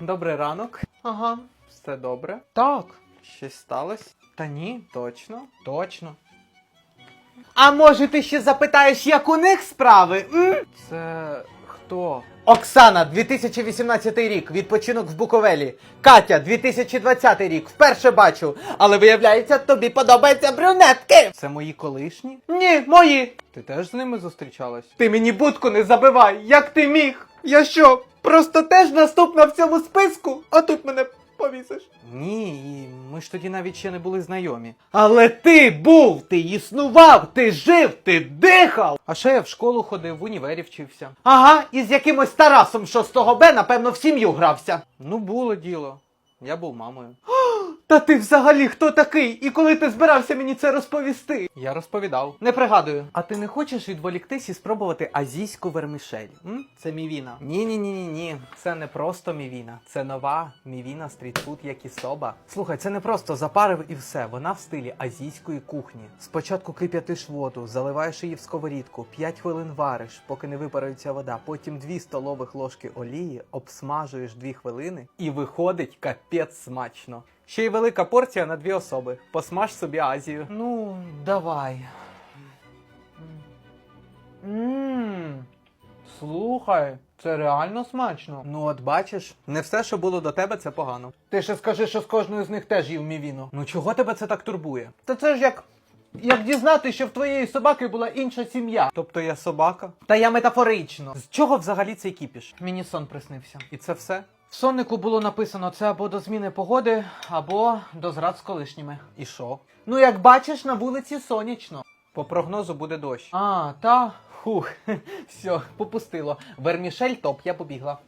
Добрий ранок. Ага, все добре. Так. Щось сталося? Та ні, точно, точно. А може ти ще запитаєш, як у них справи? М? Це хто? Оксана, 2018 рік, відпочинок в Буковелі. Катя, 2020 рік, вперше бачу. Але виявляється, тобі подобаються брюнетки. Це мої колишні? Ні, мої. Ти теж з ними зустрічалась? Ти мені будку не забивай, як ти міг? Я що, просто теж наступна в цьому списку, а тут мене повісиш. Ні, і ми ж тоді навіть ще не були знайомі. Але ти був, ти існував, ти жив, ти дихав. А ще я в школу ходив, в універі вчився. Ага, і з якимось Тарасом 6 Б, напевно, в сім'ю грався. Ну, було діло. Я був мамою. Та ти взагалі хто такий? І коли ти збирався мені це розповісти? Я розповідав. Не пригадую. А ти не хочеш відволіктись і спробувати азійську вермішель? М? Це мівіна. Ні, ні, ні, ні, ні. Це не просто мівіна. Це нова мівіна стрітфуд якісоба. Слухай, це не просто запарив і все. Вона в стилі азійської кухні. Спочатку кип'ятиш воду, заливаєш її в сковорідку, 5 хвилин вариш, поки не випарується вода. Потім 2 столових ложки олії, обсмажуєш 2 хвилини і виходить капець смачно. Ще й велика порція на дві особи. Посмаж собі Азію. Ну, давай. Ммм. Слухай, це реально смачно. Ну, от бачиш, не все, що було до тебе, це погано. Ти ще скажи, що з кожною з них теж їв мівіну. Ну чого тебе це так турбує? Та це ж як. Як дізнати, що в твоєї собаки була інша сім'я. Тобто я собака? Та я метафорично. З чого взагалі цей кіпіш? Мені сон приснився. І це все? В соннику було написано це або до зміни погоди, або до зрад з колишніми. І що? Ну, як бачиш, на вулиці сонячно. По прогнозу буде дощ. А, та. Фух, все, попустило. Вермішель топ, я побігла.